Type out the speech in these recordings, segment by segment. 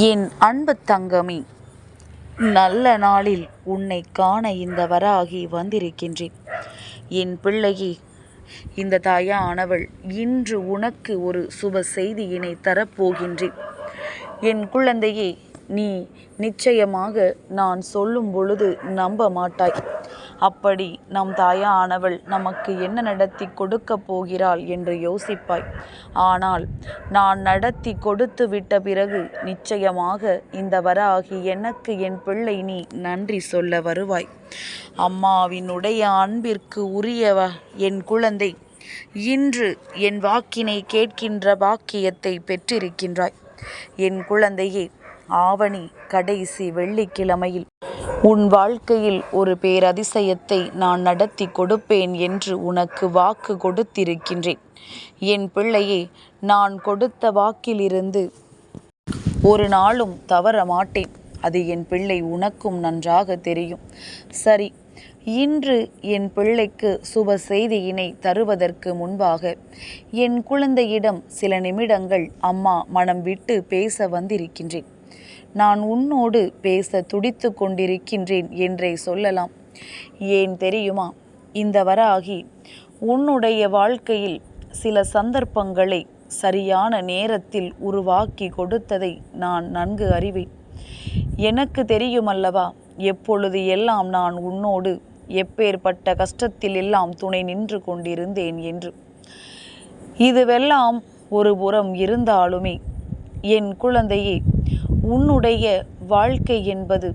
என் அன்பு தங்கமே நல்ல நாளில் உன்னை காண இந்த வராகி வந்திருக்கின்றேன். என் பிள்ளையே இந்த தாயானவள் இன்று உனக்கு ஒரு சுப செய்தியினை தரப்போகின்றேன். என் குழந்தையே நீ நிச்சயமாக நான் சொல்லும் பொழுது நம்ப மாட்டாய். அப்படி நம் தாயானவள் நமக்கு என்ன நடத்தி கொடுக்க போகிறாள் என்று யோசிப்பாய். ஆனால் நான் நடத்தி கொடுத்து விட்ட பிறகு நிச்சயமாக இந்த வராகி எனக்கு என் பிள்ளை நீ நன்றி சொல்ல வருவாய். அம்மாவினுடைய அன்பிற்கு உரியவ என் குழந்தை? இன்று என் வாக்கினை கேட்கின்ற பாக்கியத்தை பெற்றிருக்கின்றாய். என் குழந்தையே ஆவணி கடைசி வெள்ளிக்கிழமையில் உன் வாழ்க்கையில் ஒரு பேரதிசயத்தை நான் நடத்தி கொடுப்பேன் என்று உனக்கு வாக்கு கொடுத்திருக்கின்றேன். என் பிள்ளையே நான் கொடுத்த வாக்கிலிருந்து ஒரு நாளும் தவற மாட்டேன். அது என் பிள்ளை உனக்கும் நன்றாக தெரியும். சரி இன்று என் பிள்ளைக்கு சுப செய்தியினை தருவதற்கு முன்பாக என் குழந்தையிடம் சில நிமிடங்கள் அம்மா மனம் விட்டு பேச வந்திருக்கின்றேன். நான் உன்னோடு பேச துடித்து கொண்டிருக்கின்றேன் என்றே சொல்லலாம். ஏன் தெரியுமா? இந்த வராகி உன்னுடைய வாழ்க்கையில் சில சந்தர்ப்பங்களை சரியான நேரத்தில் உருவாக்கி கொடுத்ததை நான் நன்கு அறிவேன். எனக்கு தெரியுமல்லவா? எப்பொழுது எல்லாம் நான் உன்னோடு எப்பேற்பட்ட கஷ்டத்தில் எல்லாம் துணை நின்று கொண்டிருந்தேன் என்று. இதுவெல்லாம் ஒரு புறம் இருந்தாலுமே என் குழந்தையே உன்னுடைய வாழ்க்கை என்பது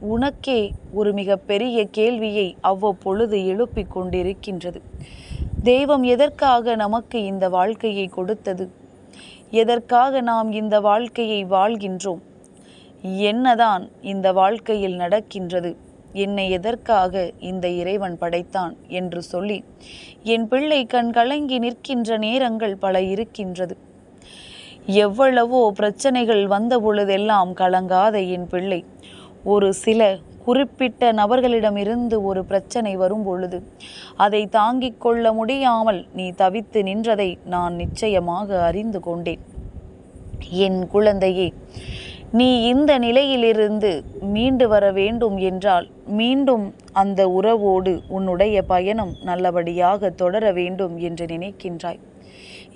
உனக்கே ஒரு மிக பெரிய கேள்வியை அவ்வப்பொழுது எழுப்பிக் கொண்டிருக்கின்றது. தெய்வம் எதற்காக நமக்கு இந்த வாழ்க்கையை கொடுத்தது? எதற்காக நாம் இந்த வாழ்க்கையை வாழ்கின்றோம்? என்னதான் இந்த வாழ்க்கையில் நடக்கின்றது? என்னை எதற்காக இந்த இறைவன் படைத்தான் என்று சொல்லி என் பிள்ளை கண் கலங்கி நிற்கின்ற நேரங்கள் பல இருக்கின்றது. எவ்வளவோ பிரச்சனைகள் வந்த பொழுதெல்லாம் கலங்காத என் பிள்ளை. ஒரு சில குறிப்பிட்ட நபர்களிடமிருந்து ஒரு பிரச்சனை வரும் பொழுது அதை தாங்கிக் கொள்ள முடியாமல் நீ தவித்து நின்றதை நான் நிச்சயமாக அறிந்து கொண்டேன். என் குழந்தையே நீ இந்த நிலையிலிருந்து மீண்டு வர வேண்டும் என்றால் மீண்டும் அந்த உறவோடு உன்னுடைய பயணம் நல்லபடியாக தொடர வேண்டும் என்று நினைக்கின்றாய்.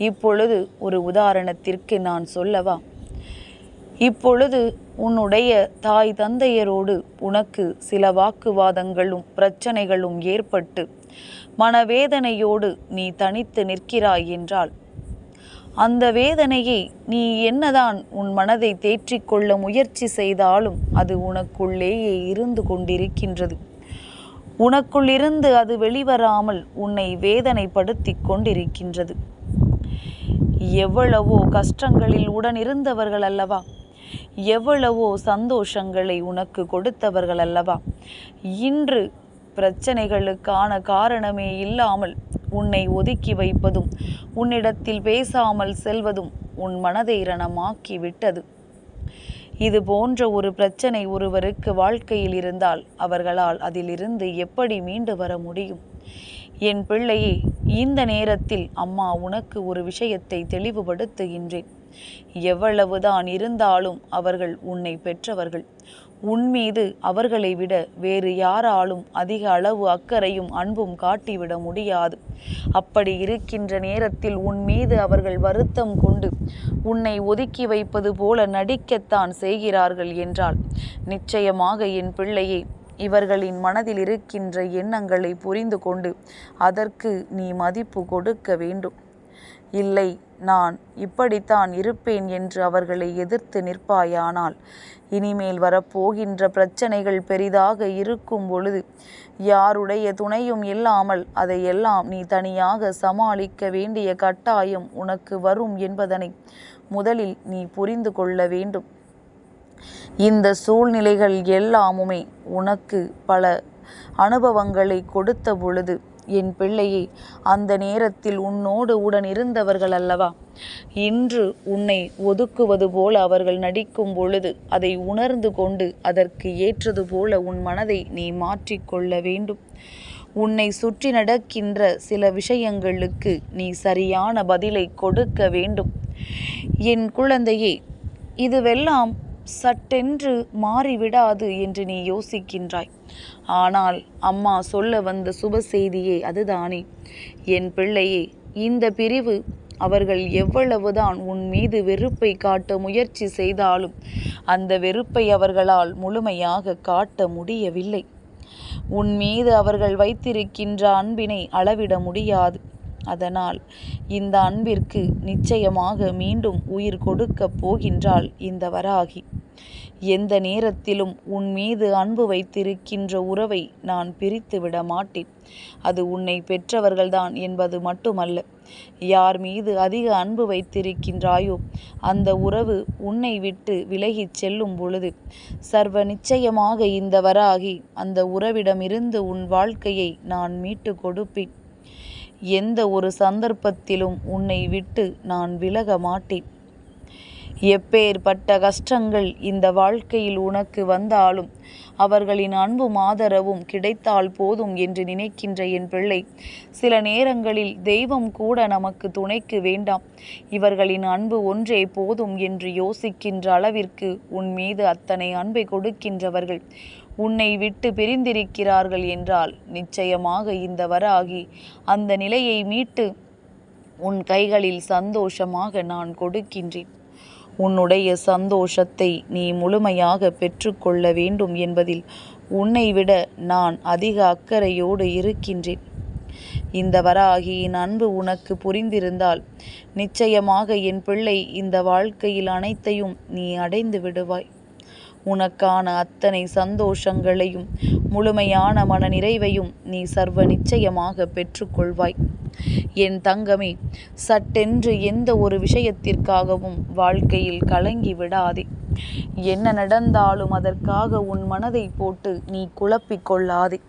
இப்பொழுது ஒரு உதாரணத்திற்கு நான் சொல்லவா? இப்பொழுது உன்னுடைய தாய் தந்தையரோடு உனக்கு சில வாக்குவாதங்களும் பிரச்சனைகளும் ஏற்பட்டு மனவேதனையோடு நீ தனித்து நிற்கிறாய் என்றால் அந்த வேதனையை நீ என்னதான் உன் மனதை தேற்றிக்கொள்ள முயற்சி செய்தாலும் அது உனக்குள்ளேயே இருந்து கொண்டிருக்கின்றது. உனக்குள் இருந்து அது வெளிவராமல் உன்னை வேதனைப்படுத்தி கொண்டிருக்கின்றது. எவ்வளவோ கஷ்டங்களில் உடன் இருந்தவர்கள் அல்லவா? எவ்வளவோ சந்தோஷங்களை உனக்கு கொடுத்தவர்கள் அல்லவா? இன்று பிரச்சனைகளுக்கான காரணமே இல்லாமல் உன்னை ஒதுக்கி வைப்பதும் உன்னிடத்தில் பேசாமல் செல்வதும் உன் மனதை ரணமாக்கி விட்டது. இது போன்ற ஒரு பிரச்சனை ஒருவருக்கு வாழ்க்கையில் இருந்தால் அவர்களால் அதிலிருந்து எப்படி மீண்டு வர முடியும்? என் பிள்ளையே இந்த நேரத்தில் அம்மா உனக்கு ஒரு விஷயத்தை தெளிவுபடுத்துகின்றேன். எவ்வளவுதான் இருந்தாலும் அவர்கள் உன்னை பெற்றவர்கள். உன் மீது அவர்களை விட வேறு யாராலும் அதிக அளவு அக்கறையும் அன்பும் காட்டிவிட முடியாது. அப்படி இருக்கின்ற நேரத்தில் உன் மீது அவர்கள் வருத்தம் கொண்டு உன்னை ஒதுக்கி வைப்பது போல நடிக்கத்தான் செய்கிறார்கள் என்றால் நிச்சயமாக என் பிள்ளையை இவர்களின் மனதில் இருக்கின்ற எண்ணங்களை புரிந்து கொண்டு அதற்கு நீ மதிப்பு கொடுக்க வேண்டும். இல்லை நான் இப்படித்தான் இருப்பேன் என்று அவர்களை எதிர்த்து நிற்பாயானால் இனிமேல் வரப்போகின்ற பிரச்சனைகள் பெரிதாக இருக்கும் பொழுது யாருடைய துணையும் இல்லாமல் அதையெல்லாம் நீ தனியாக சமாளிக்க வேண்டிய கட்டாயம் உனக்கு வரும் என்பதனை முதலில் நீ புரிந்து கொள்ள வேண்டும். இந்த சூழ்நிலைகள் எல்லாமுமே உனக்கு பல அனுபவங்களை கொடுத்த பொழுது என் பிள்ளையை அந்த நேரத்தில் உன்னோடு உடன் இருந்தவர்கள் அல்லவா? இன்று உன்னை ஒதுக்குவது போல அவர்கள் நடிக்கும் பொழுது அதை உணர்ந்து கொண்டு அதற்கு ஏற்றது போல உன் மனதை நீ மாற்றிக்கொள்ள வேண்டும். உன்னை சுற்றி நடக்கின்ற சில விஷயங்களுக்கு நீ சரியான பதிலை கொடுக்க வேண்டும். என் குழந்தையே இதுவெல்லாம் சட்டென்று மாறிவிடாது என்று நீ யோசிக்கின்றாய். ஆனால் அம்மா சொல்ல வந்த சுப செய்தியே அதுதானே. என் பிள்ளையே இந்த பிரிவு அவர்கள் எவ்வளவுதான் உன் மீது வெறுப்பை காட்ட முயற்சி செய்தாலும் அந்த வெறுப்பை அவர்களால் முழுமையாக காட்ட முடியவில்லை. உன் மீது அவர்கள் வைத்திருக்கின்ற அன்பினை அளவிட முடியாது. அதனால் இந்த அன்பிற்கு நிச்சயமாக மீண்டும் உயிர் கொடுக்கப் போகின்றாள் இந்த வராகி. எந்த நேரத்திலும் உன் மீது அன்பு வைத்திருக்கின்ற உறவை நான் பிரித்து விட மாட்டேன். அது உன்னை பெற்றவர்கள்தான் என்பது மட்டுமல்ல. யார் மீது அதிக அன்பு வைத்திருக்கின்றாயோ அந்த உறவு உன்னை விட்டு விலகிச் செல்லும் பொழுது சர்வ நிச்சயமாக இந்த வராகி அந்த உறவிடமிருந்து உன் வாழ்க்கையை நான் மீட்டு கொடுப்பேன். எந்த ஒரு சந்தர்ப்பத்திலும் உன்னை விட்டு நான் விலக மாட்டேன். எப்பேற்பட்ட கஷ்டங்கள் இந்த வாழ்க்கையில் உனக்கு வந்தாலும் அவர்களின் அன்பும் ஆதரவும் கிடைத்தால் போதும் என்று நினைக்கின்ற என் பிள்ளை. சில நேரங்களில் தெய்வம் கூட நமக்கு துணைக்கு வேண்டாம். இவர்களின் அன்பு ஒன்றே போதும் என்று யோசிக்கின்ற அளவிற்கு உன் மீது அத்தனை அன்பை கொடுக்கின்றவர்கள். உன்னை விட்டு பிரிந்திருக்கிறார்கள் என்றால் நிச்சயமாக இந்த வராகி அந்த நிலையை மீட்டு உன் கைகளில் சந்தோஷமாக நான் கொடுக்கின்றேன். உன்னுடைய சந்தோஷத்தை நீ முழுமையாக பெற்றுக்கொள்ள வேண்டும் என்பதில் உன்னை விட நான் அதிக அக்கறையோடு இருக்கின்றேன். இந்த வராகியின் அன்பு உனக்கு புரிந்திருந்தால் நிச்சயமாக என் பிள்ளை இந்த வாழ்க்கையில் அனைத்தையும் நீ அடைந்து விடுவாய். உனக்கான அத்தனை சந்தோஷங்களையும் முழுமையான மன நிறைவையும் நீ சர்வ நிச்சயமாக பெற்றுக்கொள்வாய். என் தங்கமே சட்டென்று எந்த ஒரு விஷயத்திற்காகவும் வாழ்க்கையில் கலங்கி விடாதே. என்ன நடந்தாலும் அதற்காக உன் மனதை போட்டு நீ குழப்பிக் கொள்ளாதே.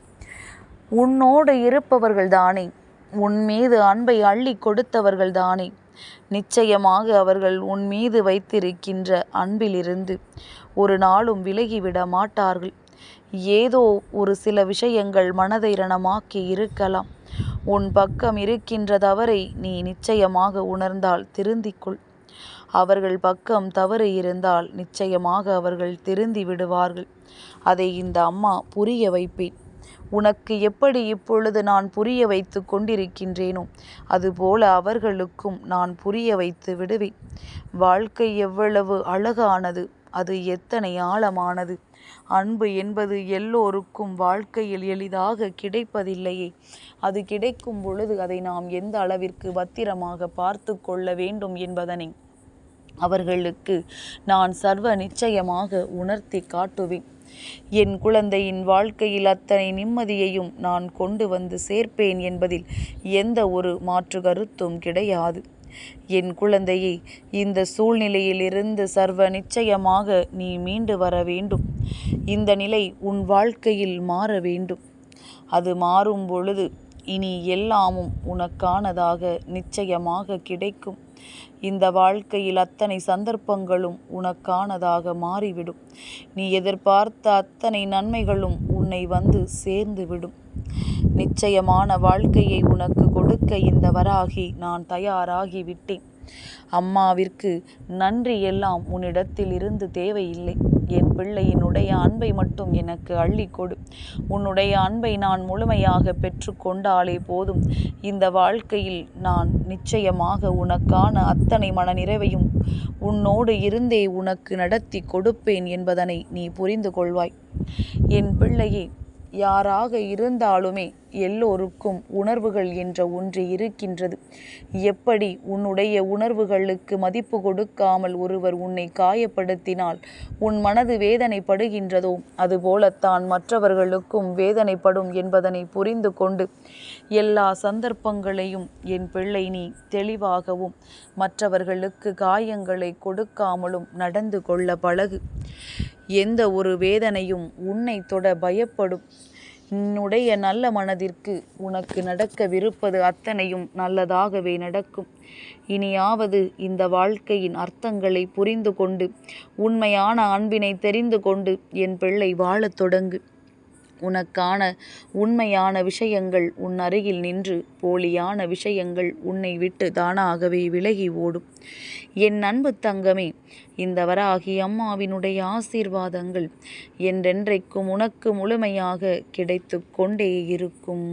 உன்னோடு இருப்பவர்கள்தானே உன் மீது அன்பை அள்ளி கொடுத்தவர்கள்தானே நிச்சயமாக அவர்கள் உன் மீது வைத்திருக்கின்ற அன்பிலிருந்து ஒரு நாளும் விலகிவிட மாட்டார்கள். ஏதோ ஒரு சில விஷயங்கள் மனதை ரணமாக்கி இருக்கலாம். உன் பக்கம் இருக்கின்ற தவறை நீ நிச்சயமாக உணர்ந்தால் திருந்திக்கொள். அவர்கள் பக்கம் தவறு இருந்தால் நிச்சயமாக அவர்கள் திருந்தி விடுவார்கள். அதை இந்த அம்மா புரிய வைப்பேன். உனக்கு எப்படி இப்பொழுது நான் புரிய வைத்து கொண்டிருக்கின்றேனோ அதுபோல அவர்களுக்கும் நான் புரிய வைத்து விடுவேன். வாழ்க்கை எவ்வளவு அழகானது! அது எத்தனை ஆழமானது? அன்பு என்பது எல்லோருக்கும் வாழ்க்கையில் எளிதாக கிடைப்பதில்லையே. அது கிடைக்கும் பொழுது அதை நாம் எந்த அளவிற்கு பத்திரமாக பார்த்து கொள்ள வேண்டும் என்பதனை அவர்களுக்கு நான் சர்வ நிச்சயமாக உணர்த்தி காட்டுவேன். என் குழந்தையின் வாழ்க்கையில் அத்தனை நிம்மதியையும் நான் கொண்டு வந்து சேர்ப்பேன் என்பதில் எந்த ஒரு மாற்று கருத்தும் கிடையாது. என் குழந்தையை இந்த சூழ்நிலையிலிருந்து சர்வ நிச்சயமாக நீ மீண்டு வர வேண்டும். இந்த நிலை உன் வாழ்க்கையில் மாற வேண்டும். அது மாறும் பொழுது இனி எல்லாமும் உனக்கானதாக நிச்சயமாக கிடைக்கும். இந்த வாழ்க்கையில் அத்தனை சந்தர்ப்பங்களும் உனக்கானதாக மாறிவிடும். நீ எதிர்பார்த்த அத்தனை நன்மைகளும் உன்னை வந்து சேர்ந்து விடும் நிச்சயமான வாழ்க்கையை உனக்கு கொடுக்க இந்த வராகி நான் தயாராகிவிட்டேன். அம்மாவிற்கு நன்றி எல்லாம் உன்னிடத்தில் இருந்து தேவையில்லை. என் பிள்ளையினுடைய அன்பை மட்டும் எனக்கு அள்ளி கொடு. உன்னுடைய அன்பை நான் முழுமையாக பெற்றுக்கொண்டாலே போதும். இந்த வாழ்க்கையில் நான் நிச்சயமாக உனக்கான அத்தனை மன நிறைவையும் உன்னோடு இருந்தே உனக்கு நடத்தி கொடுப்பேன் என்பதனை நீ புரிந்து கொள்வாய். என் பிள்ளையே யாராக இருந்தாலுமே எல்லோருக்கும் உணர்வுகள் என்ற ஒன்று இருக்கின்றது. எப்படி உன்னுடைய உணர்வுகளுக்கு மதிப்பு கொடுக்காமல் ஒருவர் உன்னை காயப்படுத்தினால் உன் மனது வேதனைப்படுகின்றதோ? அதுபோலத்தான் மற்றவர்களுக்கும் வேதனைப்படும் என்பதனை புரிந்து கொண்டு எல்லா சந்தர்ப்பங்களையும் என் பிள்ளை நீ தெளிவாகவும் மற்றவர்களுக்கு காயங்களை கொடுக்காமலும் நடந்து கொள்ள பழகு. எந்த ஒரு வேதனையும் உன்னை தொட பயப்படும். உன்னுடைய நல்ல மனதிற்கு உனக்கு நடக்கவிருப்பது அத்தனையும் நல்லதாகவே நடக்கும். இனியாவது இந்த வாழ்க்கையின் அர்த்தங்களை புரிந்து கொண்டு உண்மையான அன்பினை தெரிந்து கொண்டு என் பிள்ளை வாழத் தொடங்கு. உனக்கான உண்மையான விஷயங்கள் உன் அருகில் நின்று போலியான விஷயங்கள் உன்னை விட்டு தானாகவே விலகி ஓடும். என் அன்பு தங்கமே இந்த வராகி அம்மாவினுடைய ஆசீர்வாதங்கள் என்றென்றைக்கும் உனக்கு முழுமையாக கிடைத்து கொண்டே இருக்கும்.